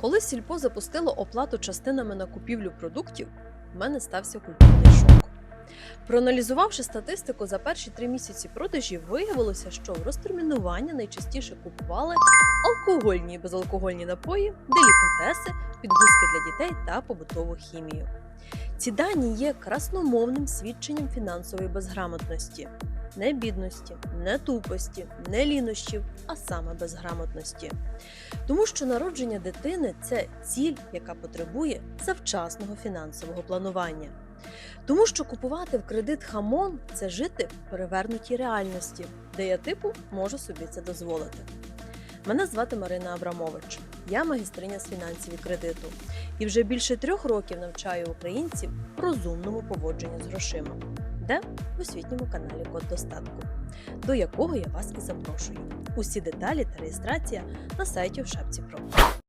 Коли сільпо запустило оплату частинами на купівлю продуктів, в мене стався культурний шок. Проаналізувавши статистику за перші три місяці продажів, виявилося, що в розтермінування найчастіше купували алкогольні і безалкогольні напої, делікатеси, підгузки для дітей та побутову хімію. Ці дані є красномовним свідченням фінансової безграмотності, не бідності, не тупості, не лінощів, а саме безграмотності. Тому що народження дитини це ціль, яка потребує завчасного фінансового планування. Тому що купувати в кредит хамон це жити в перевернутій реальності, де я типу можу собі це дозволити. Мене звати Марина Абрамович. Я магістриня з фінансів і кредиту і вже більше трьох років навчаю українців розумному поводженню з грошима, де в освітньому каналі Код достатку, до якого я вас і запрошую. Усі деталі та реєстрація на сайті в шапці Про.